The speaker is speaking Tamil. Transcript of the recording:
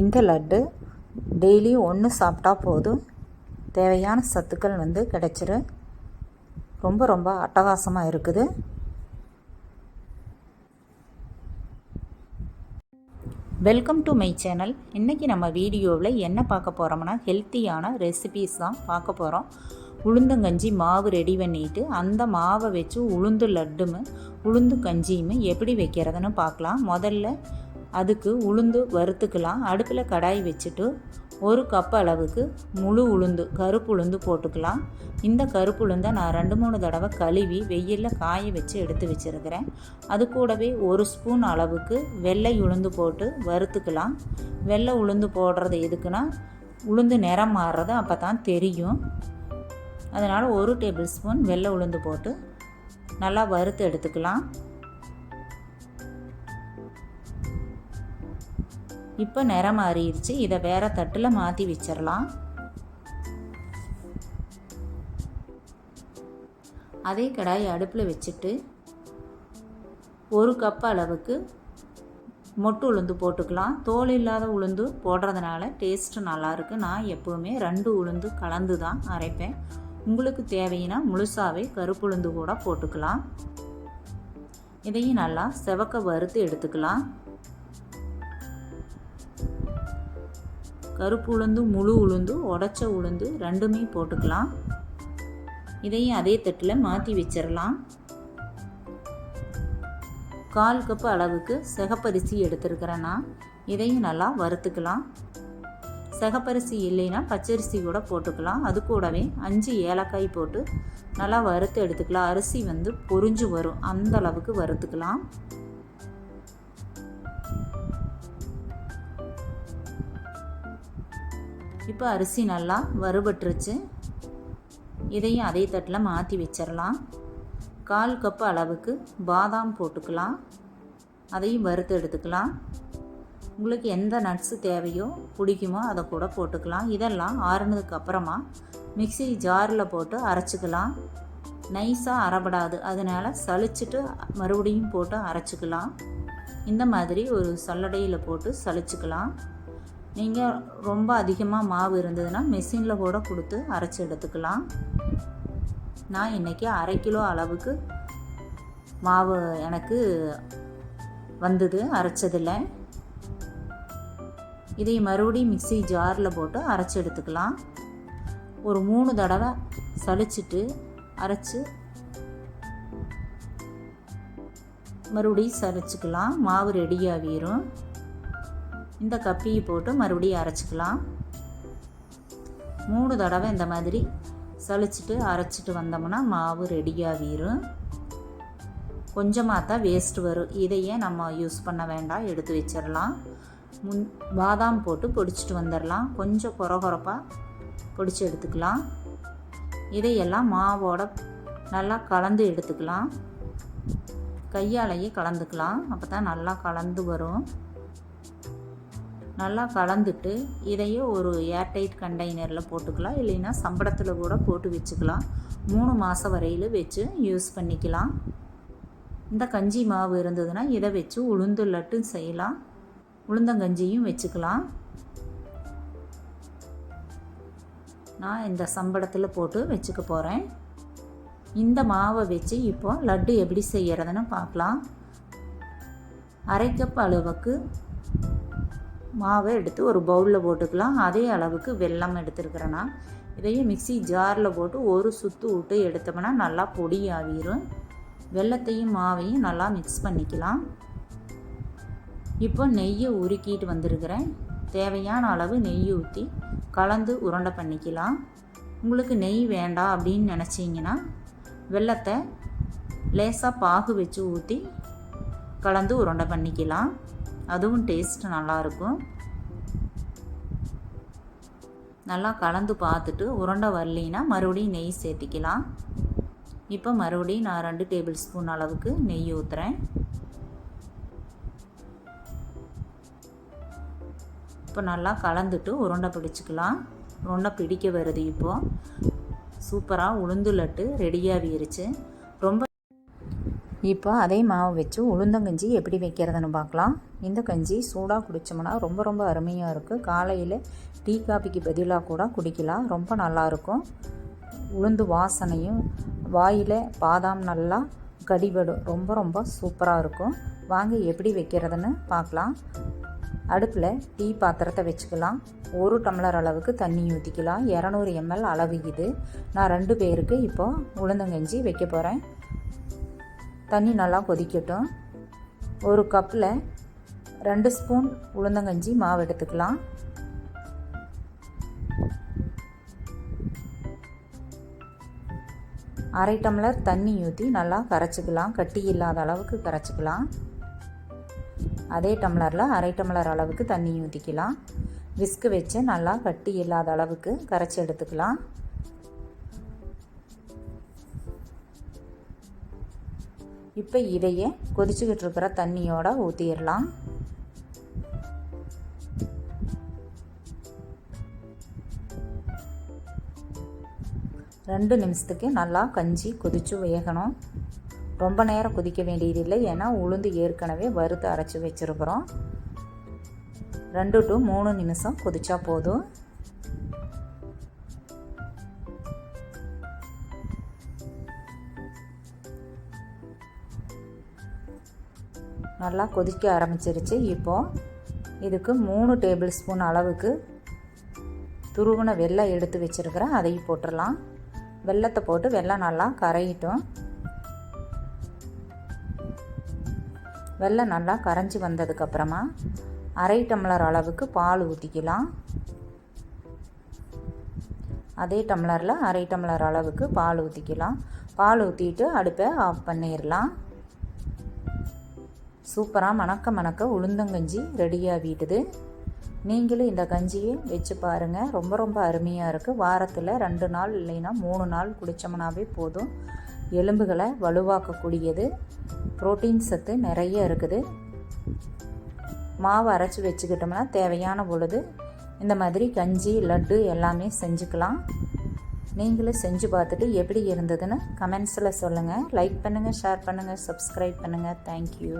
இந்த லட்டு டெய்லி ஒன்று சாப்பிட்டா போதும். தேவையான சத்துக்கள் வந்து கிடைச்சிரும் ரொம்ப ரொம்ப அட்டகாசமாக இருக்குது. வெல்கம் டு மை சேனல் இன்றைக்கி நம்ம வீடியோவில் என்ன பார்க்க போகிறோம்னா ஹெல்த்தியான ரெசிபீஸ் தான் பார்க்க போகிறோம் உளுந்தங்கஞ்சி மாவு ரெடி பண்ணிட்டு அந்த மாவை வச்சு உளுந்து லட்டுமு உளுந்து கஞ்சியும் எப்படி வைக்கிறதுன்னு பார்க்கலாம். முதல்ல அதுக்கு உளுந்து வறுத்துக்கலாம். அடுப்பில் கடாய் வச்சுட்டு ஒரு கப் அளவுக்கு முழு உளுந்து கருப்பு உளுந்து போட்டுக்கலாம். இந்த கருப்பு உளுந்தை நான் ரெண்டு மூணு தடவை கழுவி வெயிலில் காய வச்சு எடுத்து வச்சுருக்கிறேன். அது கூடவே ஒரு ஸ்பூன் அளவுக்கு வெள்ளை உளுந்து போட்டு வறுத்துக்கலாம். வெள்ளை உளுந்து போடுறது எதுக்குன்னா உளுந்து நிறம் மாறுறது அப்போ தான் தெரியும். அதனால் ஒரு டேபிள் ஸ்பூன் வெள்ளை உளுந்து போட்டு நல்லா வறுத்து எடுத்துக்கலாம். இப்போ நிறம் மாறிடுச்சு. இதை வேறு தட்டில் மாற்றி வச்சிடலாம் அதே கடாய் அடுப்பில் வச்சுட்டு ஒரு கப் அளவுக்கு மொட்டு உளுந்து போட்டுக்கலாம். தோல் இல்லாத உளுந்து போடுறதுனால டேஸ்ட்டு நல்லாயிருக்கு. நான் எப்போவுமே ரெண்டு உளுந்து கலந்து தான் அரைப்பேன். உங்களுக்கு தேவைன்னா முழுசாகவே கருப்பு உளுந்து கூட போட்டுக்கலாம். இதையும் நல்லா செவக்க வறுத்து எடுத்துக்கலாம். கருப்பு உளுந்து முழு உளுந்து உடச்ச உளுந்து ரெண்டுமே போட்டுக்கலாம். இதையும் அதே தட்டில் மாற்றி வச்சிடலாம் கால் கப்பு அளவுக்கு சிகப்பரிசி எடுத்துருக்கிறேன்னா இதையும் நல்லா வறுத்துக்கலாம். சிகப்பரிசி இல்லைன்னா பச்சரிசி கூட போட்டுக்கலாம். அது கூடவே அஞ்சு ஏலக்காய் போட்டு நல்லா வறுத்து எடுத்துக்கலாம். அரிசி வந்து பொறிஞ்சு வரும். அந்த அளவுக்கு வறுத்துக்கலாம். இப்போ அரிசி நல்லா வறுபட்டுருச்சு. இதையும் அதே தட்டில் மாற்றி வச்சிடலாம் கால் கப்பு அளவுக்கு பாதாம் போட்டுக்கலாம். அதையும் வறுத்து எடுத்துக்கலாம். உங்களுக்கு எந்த நட்ஸு தேவையோ பிடிக்குமோ அதை கூட போட்டுக்கலாம். இதெல்லாம் ஆறுனதுக்கு அப்புறமா மிக்சி ஜாரில் போட்டு அரைச்சிக்கலாம். நைஸாக அரைப்படாது அதனால் சளிச்சிட்டு மறுபடியும் போட்டு அரைச்சிக்கலாம். இந்த மாதிரி ஒரு சல்லடையில் போட்டு சளிச்சிக்கலாம். நீங்கள் ரொம்ப அதிகமாக மாவு இருந்ததுன்னா மிஷினில் கூட கொடுத்து அரைச்சி எடுத்துக்கலாம். நான் இன்றைக்கி அரை கிலோ அளவுக்கு மாவு எனக்கு வந்தது அரைச்சதில் இதை மறுபடியும் மிக்சி ஜாரில் போட்டு அரைச்சி எடுத்துக்கலாம். ஒரு மூணு தடவை சளிச்சிட்டு அரைச்சி மறுபடியும் சரைச்சிக்கலாம் மாவு ரெடியாகிரும் இந்த கப்பியை போட்டு மறுபடியும் அரைச்சிக்கலாம். மூணு தடவை இந்த மாதிரி சளிச்சிட்டு அரைச்சிட்டு வந்தோம்னா மாவு ரெடியாகிரும். கொஞ்சமாக தான் வேஸ்ட்டு வரும். இதையே நம்ம யூஸ் பண்ண வேண்டாம். எடுத்து வச்சிடலாம். முன் பாதாம் போட்டு பொடிச்சிட்டு வந்துடலாம். கொஞ்சம் குறகுறப்பாக பொடிச்சு எடுத்துக்கலாம். இதையெல்லாம் மாவோட நல்லா கலந்து எடுத்துக்கலாம். கையாலேயே கலந்துக்கலாம். அப்போ தான் நல்லா கலந்து வரும். நல்லா கலந்துட்டு இதையே ஒரு ஏர்டைட் கண்டெய்னரில் போட்டுக்கலாம். இல்லைன்னா சம்பளத்தில் கூட போட்டு வச்சுக்கலாம். மூணு மாதம் வரையில் வச்சு யூஸ் பண்ணிக்கலாம். இந்த கஞ்சி மாவு இருந்ததுன்னா இதை வச்சு உளுந்து லட்டும் செய்யலாம். உளுந்தங்கஞ்சியும் வச்சுக்கலாம். நான் இந்த சம்பளத்தில் போட்டு வச்சுக்க போகிறேன் இந்த மாவை வச்சு இப்போ லட்டு எப்படி செய்கிறதுன்னு பார்க்கலாம். அரை கப் அளவுக்கு மாவை எடுத்து ஒரு பவுலில் போட்டுக்கலாம். அதே அளவுக்கு வெல்லம் எடுத்துருக்குறேன்னா இதையும் மிக்சி ஜாரில் போட்டு ஒரு சுற்று விட்டு எடுத்தோம்னா நல்லா பொடி ஆகிரும். வெள்ளத்தையும் மாவையும் நல்லா மிக்ஸ் பண்ணிக்கலாம். இப்போ நெய்யை உருக்கிட்டு வந்திருக்கிறேன். தேவையான அளவு நெய் ஊற்றி கலந்து உருண்டை பண்ணிக்கலாம். உங்களுக்கு நெய் வேண்டாம் அப்படின்னு நினச்சிங்கன்னா வெள்ளத்தை லேசாக பாகு வச்சு ஊற்றி கலந்து உருண்டை பண்ணிக்கலாம். அதுவும் டேஸ்ட் நல்லாயிருக்கும் நல்லா கலந்து பார்த்துட்டு உருண்டை வரலினா மறுபடியும் நெய் சேர்த்திக்கலாம். இப்போ மறுபடியும் நான் ரெண்டு டேபிள் ஸ்பூன் அளவுக்கு நெய் ஊற்றுறேன் இப்போ நல்லா கலந்துட்டு உருண்டை பிடிச்சிக்கலாம். உருண்டை பிடிக்க வருது இப்போது சூப்பராக உளுந்து லட்டு ரெடியாகிருச்சு இப்போ அதே மாவு வச்சு உளுந்தங்கஞ்சி எப்படி வைக்கிறதுன்னு பார்க்கலாம். இந்த கஞ்சி சூடாக குடித்தோம்னா ரொம்ப ரொம்ப அருமையாக இருக்குது காலையில் டீ காப்பிக்கு பதிலாக கூட குடிக்கலாம். ரொம்ப நல்லாயிருக்கும் உளுந்து வாசனையும் வாயில் பாதாம் நல்லா கடிபடும். ரொம்ப ரொம்ப சூப்பராக இருக்கும். வாங்க எப்படி வைக்கிறதுன்னு பார்க்கலாம். அடுப்பில் டீ பாத்திரத்தை வச்சுக்கலாம். ஒரு டம்ளர் அளவுக்கு தண்ணி ஊற்றிக்கலாம் இரநூறு எம்எல் அளவு இது. நான் ரெண்டு பேருக்கு இப்போ உளுந்தங்கஞ்சி வைக்க போகிறேன் தண்ணி நல்லா கொதிக்கட்டும். ஒரு கப்பில் ரெண்டு ஸ்பூன் உளுந்தங்கஞ்சி மாவு எடுத்துக்கலாம். அரை டம்ளர் தண்ணி ஊற்றி நல்லா கரைச்சிக்கலாம். கட்டி இல்லாத அளவுக்கு கரைச்சிக்கலாம். அதே டம்ளரில் அரை டம்ளர் அளவுக்கு தண்ணி ஊற்றிக்கலாம் விஸ்கு வச்சு நல்லா கட்டி இல்லாத அளவுக்கு கரைச்சி எடுத்துக்கலாம். இப்போ இதையே கொதிச்சுக்கிட்டு இருக்கிற தண்ணியோட ஊற்றிடலாம் ரெண்டு நிமிஷத்துக்கு நல்லா கஞ்சி கொதித்து வேகணும். ரொம்ப நேரம் கொதிக்க வேண்டியதில்லை ஏன்னா உளுந்து ஏற்கனவே வறுத்து அரைச்சி வச்சுருக்குறோம். ரெண்டு டு மூணு நிமிஷம் கொதிச்சா போதும். நல்லா கொதிக்க ஆரம்பிச்சிருச்சு. இப்போது இதுக்கு மூணு டேபிள் ஸ்பூன் அளவுக்கு துருவின வெள்ளம் எடுத்து வச்சுருக்கிறேன். அதையும் போட்டுடலாம் வெள்ளத்தை போட்டு வெள்ளம் நல்லா கரையிட்டும். வெள்ளம் நல்லா கரைஞ்சி வந்ததுக்கப்புறமா அரை டம்ளர் அளவுக்கு பால் ஊற்றிக்கலாம் அதே டம்ளரில் அரை டம்ளர் அளவுக்கு பால் ஊற்றிக்கலாம் பால் ஊற்றிட்டு அடுப்பை ஆஃப் பண்ணிடலாம் சூப்பராக மணக்க மணக்க உளுந்தங்கஞ்சி ரெடியாகிட்டுது நீங்களும் இந்த கஞ்சியை வச்சு பாருங்கள் ரொம்ப ரொம்ப அருமையாக இருக்குது வாரத்தில் ரெண்டு நாள் இல்லைன்னா மூணு நாள் குடித்தோம்னாவே போதும். எலும்புகளை வலுவாக்கக்கூடியது. புரோட்டீன் சத்து நிறைய இருக்குது. மாவு அரைச்சி வச்சுக்கிட்டோம்னா தேவையான பொழுது இந்த மாதிரி கஞ்சி லட்டு எல்லாமே செஞ்சுக்கலாம். நீங்களும் செஞ்சு பார்த்துட்டு எப்படி இருந்ததுன்னு கமெண்ட்ஸில் சொல்லுங்கள் லைக் பண்ணுங்கள் ஷேர் பண்ணுங்கள் சப்ஸ்கிரைப் பண்ணுங்கள் தேங்க்யூ